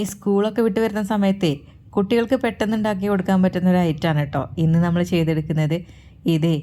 ഈ സ്കൂളൊക്കെ വിട്ട് വരുന്ന സമയത്തെ കുട്ടികൾക്ക് പെട്ടെന്ന് ഉണ്ടാക്കി കൊടുക്കാൻ പറ്റുന്ന ഒരു ഐറ്റമാണ് കേട്ടോ ഇന്ന് നമ്മൾ ചെയ്തെടുക്കുന്നത് ഇതേ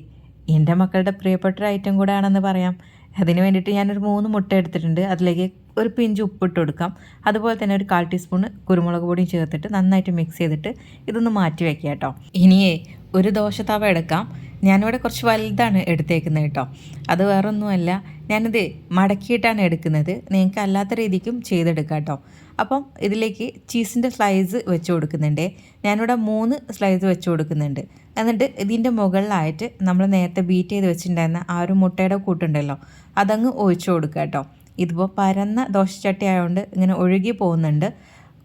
എന്റെ മക്കളുടെ പ്രിയപ്പെട്ട ഒരു ഐറ്റം കൂടെ ആണെന്ന് പറയാം. അതിന് വേണ്ടിയിട്ട് ഞാനൊരു മൂന്ന് മുട്ട എടുത്തിട്ടുണ്ട്. അതിലേക്ക് ഒരു പിഞ്ച് ഉപ്പിട്ട് കൊടുക്കാം. അതുപോലെ തന്നെ ഒരു കാൽ ടീസ്പൂൺ കുരുമുളക് പൊടിയും ചേർത്തിട്ട് നന്നായിട്ട് മിക്സ് ചെയ്തിട്ട് ഇതൊന്ന് മാറ്റി വയ്ക്കാം കേട്ടോ. ഇനിയേ ഒരു ദോശ തവ എടുക്കാം. ഞാനിവിടെ കുറച്ച് വലുതാണ് എടുത്തേക്കുന്നത് കേട്ടോ. അത് വേറൊന്നുമല്ല. ഞാനിത് മടക്കിയിട്ടാണ് എടുക്കുന്നത്. നിങ്ങൾക്ക് അല്ലാത്ത രീതിക്കും ചെയ്തെടുക്കാം കേട്ടോ. അപ്പം ഇതിലേക്ക് ചീസിന്റെ സ്ലൈസ് വെച്ച് കൊടുക്കുന്നുണ്ട്. ഞാനിവിടെ മൂന്ന് സ്ലൈസ് വെച്ച് കൊടുക്കുന്നുണ്ട്. എന്നിട്ട് ഇതിന്റെ മുകളിലായിട്ട് നമ്മൾ നേരത്തെ ബീറ്റ് ചെയ്ത് വെച്ചിട്ടുണ്ടായിരുന്ന ആ ഒരു മുട്ടയുടെ കൂട്ടുണ്ടല്ലോ അതങ്ങ് ഒഴിച്ചു കൊടുക്കുക കേട്ടോ. ഇതിപ്പോൾ പരന്ന ദോശച്ചട്ടി ആയതുകൊണ്ട് ഇങ്ങനെ ഒഴുകി പോകുന്നുണ്ട്.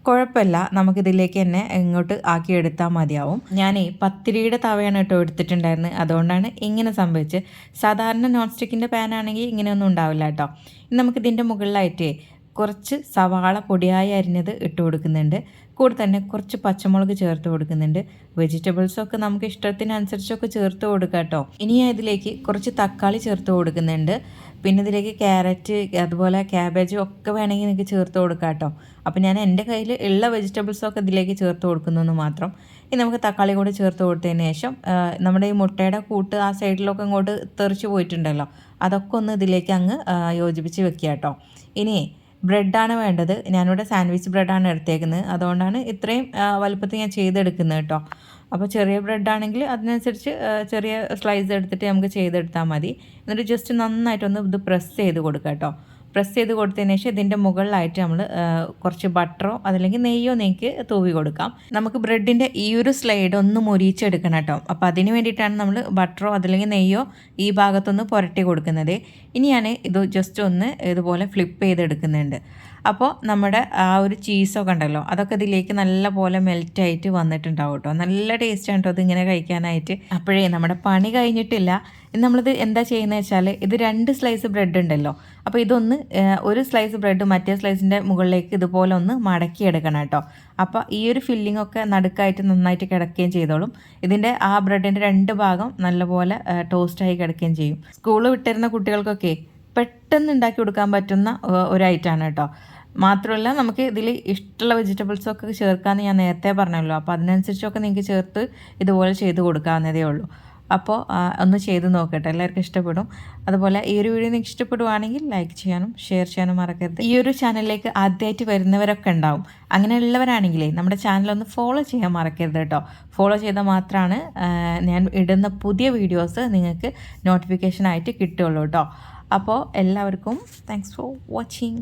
കുഴപ്പമില്ല. നമുക്കിതിലേക്ക് തന്നെ ഇങ്ങോട്ട് ആക്കി എടുത്താൽ മതിയാവും. ഞാനേ പത്തിരിയുടെ തവയാണ് കേട്ടോ എടുത്തിട്ടുണ്ടായിരുന്നത്. അതുകൊണ്ടാണ് ഇങ്ങനെ സംഭവിച്ചത്. സാധാരണ നോൺ സ്റ്റിക്കിന്റെ പാൻ ആണെങ്കിൽ ഇങ്ങനെയൊന്നും ഉണ്ടാവില്ല കേട്ടോ. ഇനി നമുക്കിതിന്റെ മുകളിലായിട്ട് കുറച്ച് സവാള പൊടിയായി അരിഞ്ഞത് ഇട്ട് കൊടുക്കുന്നുണ്ട്. കൂടെ തന്നെ കുറച്ച് പച്ചമുളക് ചേർത്ത് കൊടുക്കുന്നുണ്ട്. വെജിറ്റബിൾസൊക്കെ നമുക്ക് ഇഷ്ടത്തിനനുസരിച്ചൊക്കെ ചേർത്ത് കൊടുക്കാം കേട്ടോ. ഇനി ഇതിലേക്ക് കുറച്ച് തക്കാളി ചേർത്ത് കൊടുക്കുന്നുണ്ട്. പിന്നെ ഇതിലേക്ക് ക്യാരറ്റ് അതുപോലെ ക്യാബേജും ഒക്കെ വേണമെങ്കിൽ നിങ്ങൾക്ക് ചേർത്ത് കൊടുക്കാം കേട്ടോ. അപ്പോൾ ഞാൻ എന്റെ കയ്യിൽ ഉള്ള വെജിറ്റബിൾസൊക്കെ ഇതിലേക്ക് ചേർത്ത് കൊടുക്കുന്നു മാത്രം. ഇനി നമുക്ക് തക്കാളി കൂടി ചേർത്ത് കൊടുത്തതിന് ശേഷം നമ്മുടെ ഈ മുട്ടയുടെ കൂട്ട് ആ സൈഡിലൊക്കെ ഇങ്ങോട്ട് തെറിച്ച് പോയിട്ടുണ്ടല്ലോ. അതൊക്കെ ഒന്ന് ഇതിലേക്ക് അങ്ങ് യോജിപ്പിച്ച് വെക്കുക കേട്ടോ. ഇനി ബ്രെഡാണ് വേണ്ടത്. ഞാനിവിടെ സാൻഡ്വിച്ച് ബ്രെഡാണ് എടുത്തേക്കുന്നത്. അതുകൊണ്ടാണ് ഇത്രയും വലുപ്പത്തിൽ ഞാൻ ചെയ്തെടുക്കുന്നത് കേട്ടോ. അപ്പോൾ ചെറിയ ബ്രെഡാണെങ്കിൽ അതിനനുസരിച്ച് ചെറിയ സ്ലൈസ് എടുത്തിട്ട് നമുക്ക് ചെയ്തെടുത്താൽ മതി. എന്നിട്ട് ജസ്റ്റ് നന്നായിട്ടൊന്ന് ഇത് പ്രസ് ചെയ്ത് കൊടുക്കാം കേട്ടോ. പ്രസ് ചെയ്ത് കൊടുത്തതിന് ശേഷം ഇതിന്റെ മുകളിലായിട്ട് നമ്മൾ കുറച്ച് ബട്ടറോ അതല്ലെങ്കിൽ നെയ്യോ നിങ്ങൾക്ക് തൂവി കൊടുക്കാം. നമുക്ക് ബ്രെഡിന്റെ ഈ ഒരു സ്ലൈഡ് ഒന്ന് മുരിച്ചെടുക്കണം കേട്ടോ. അപ്പോൾ അതിന് വേണ്ടിയിട്ടാണ് നമ്മൾ ബട്ടറോ അതല്ലെങ്കിൽ നെയ്യോ ഈ ഭാഗത്തൊന്ന് പുരട്ടി കൊടുക്കുന്നത്. ഇനി ഞാൻ ഇത് ജസ്റ്റ് ഒന്ന് ഇതുപോലെ ഫ്ലിപ്പ് ചെയ്തെടുക്കുന്നുണ്ട്. അപ്പോൾ നമ്മുടെ ആ ഒരു ചീസൊക്കെ ഉണ്ടല്ലോ അതൊക്കെ ഇതിലേക്ക് നല്ല പോലെ മെൽറ്റായിട്ട് വന്നിട്ടുണ്ടാവും കേട്ടോ. നല്ല ടേസ്റ്റ് ആണ് കേട്ടോ ഇതിങ്ങനെ കഴിക്കാനായിട്ട്. അപ്പോഴേ നമ്മുടെ പണി കഴിഞ്ഞിട്ടില്ല. നമ്മളിത് എന്താ ചെയ്യുന്നത് വെച്ചാൽ ഇത് രണ്ട് സ്ലൈസ് ബ്രെഡ് ഉണ്ടല്ലോ. അപ്പോൾ ഇതൊന്ന് ഒരു സ്ലൈസ് ബ്രെഡ് മറ്റേ സ്ലൈസിന്റെ മുകളിലേക്ക് ഇതുപോലെ ഒന്ന് മടക്കി എടുക്കണം കേട്ടോ. അപ്പോൾ ഈ ഒരു ഫില്ലിംഗ് ഒക്കെ നടുക്കായിട്ട് നന്നായിട്ട് കിടക്കുകയും ചെയ്തോളും. ഇതിന്റെ ആ ബ്രെഡിന്റെ രണ്ട് ഭാഗം നല്ലപോലെ ടോസ്റ്റായി കിടക്കുകയും ചെയ്യും. സ്കൂൾ വിട്ടിരുന്ന കുട്ടികൾക്കൊക്കെ പെട്ടെന്ന് ഉണ്ടാക്കി കൊടുക്കാൻ പറ്റുന്ന ഒരു ഐറ്റമാണ് കേട്ടോ. മാത്രമല്ല നമുക്ക് ഇതിൽ ഇഷ്ടമുള്ള വെജിറ്റബിൾസൊക്കെ ചേർക്കാമെന്ന് ഞാൻ നേരത്തെ പറഞ്ഞല്ലോ. അപ്പോൾ അതിനനുസരിച്ചൊക്കെ നിങ്ങൾക്ക് ചേർത്ത് ഇതുപോലെ ചെയ്ത് കൊടുക്കാവുന്നതേ ഉള്ളൂ. അപ്പോൾ ഒന്ന് ചെയ്ത് നോക്കട്ടെ. എല്ലാവർക്കും ഇഷ്ടപ്പെടും. അതുപോലെ ഈ ഒരു വീഡിയോ നിങ്ങൾക്ക് ഇഷ്ടപ്പെടുവാണെങ്കിൽ ലൈക്ക് ചെയ്യാനും ഷെയർ ചെയ്യാനും മറക്കരുത്. ഈ ഒരു ചാനലിലേക്ക് ആദ്യമായിട്ട് വരുന്നവരൊക്കെ ഉണ്ടാവും. അങ്ങനെയുള്ളവരാണെങ്കിലേ നമ്മുടെ ചാനൽ ഒന്ന് ഫോളോ ചെയ്യാൻ മറക്കരുത് കേട്ടോ. ഫോളോ ചെയ്താൽ മാത്രമാണ് ഞാൻ ഇടുന്ന പുതിയ വീഡിയോസ് നിങ്ങൾക്ക് നോട്ടിഫിക്കേഷനായിട്ട് കിട്ടുള്ളൂ കേട്ടോ. അപ്പോൾ എല്ലാവർക്കും താങ്ക്സ് ഫോർ വാച്ചിങ്